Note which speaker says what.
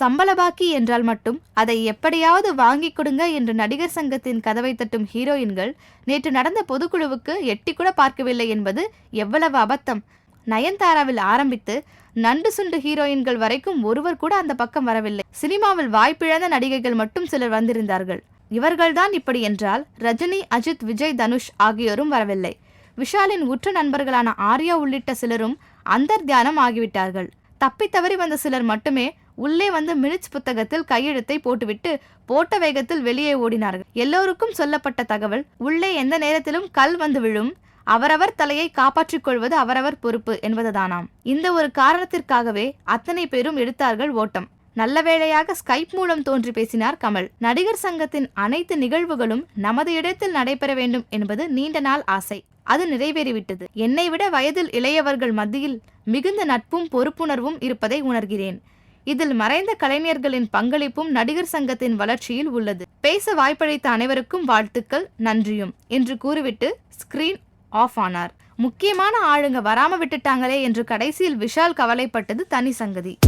Speaker 1: சம்பள பாக்கி என்றால் மட்டும் அதை எப்படியாவது வாங்கிக் கொடுங்க என்று நடிகர் சங்கத்தின் கதவை தட்டும் ஹீரோயின்கள் நேற்று நடந்த பொதுக்குழுவுக்கு எட்டி கூட பார்க்கவில்லை என்பது எவ்வளவு அபத்தம். நயன்தாராவில் ஆரம்பித்து நண்டு சுண்டு ஹீரோயின்கள் வரைக்கும் ஒருவர் கூட அந்த பக்கம் வரவில்லை. சினிமாவில் வாய்ப்பிழந்த நடிகைகள் மட்டும் சிலர் வந்திருந்தார்கள். இவர்கள்தான் இப்படி என்றால் ரஜினி அஜித் விஜய் தனுஷ் ஆகியோரும் வரவில்லை. விஷாலின் உற்ற நண்பர்களான ஆர்யா உள்ளிட்ட சிலரும் அந்தர்த்தியானம் ஆகிவிட்டார்கள். தப்பித்தவறி வந்த சிலர் மட்டுமே உள்ளே வந்து மினிட்ஸ் புத்தகத்தில் கையெழுத்தை போட்டுவிட்டு போட்ட வேகத்தில் வெளியே ஓடினார்கள். எல்லோருக்கும் சொல்லப்பட்ட தகவல் உள்ளே எந்த நேரத்திலும் கல் வந்து விழும் அவரவர் தலையை காப்பாற்றிக் கொள்வது அவரவர் பொறுப்பு என்பதுதானாம். இந்த ஒரு காரணத்திற்காகவே அத்தனை பேரும் எடுத்தார்கள் ஓட்டம். நல்ல வேளையாக ஸ்கைப் மூலம் தோன்றி பேசினார் கமல். நடிகர் சங்கத்தின் அனைத்து நிகழ்வுகளும் நமது இடத்தில் நடைபெற வேண்டும் என்பது நீண்ட நாள் ஆசை. அது நிறைவேறிவிட்டது. என்னை விட வயதில் இளையவர்கள் மத்தியில் மிகுந்த நட்பும் பொறுப்புணர்வும் இருப்பதை உணர்கிறேன். இதில் மறைந்த கலைஞர்களின் பங்களிப்பும் நடிகர் சங்கத்தின் வளர்ச்சியில் உள்ளது. பேச வாய்ப்பளித்த அனைவருக்கும் வாழ்த்துக்கள் நன்றியும் என்று கூறிவிட்டு ஸ்கிரீன் ஆஃப் ஆனார். முக்கியமான ஆளுங்க வராம விட்டுட்டாங்களே என்று கடைசியில் விஷால் கவலைப்பட்டது தனி சங்கதி.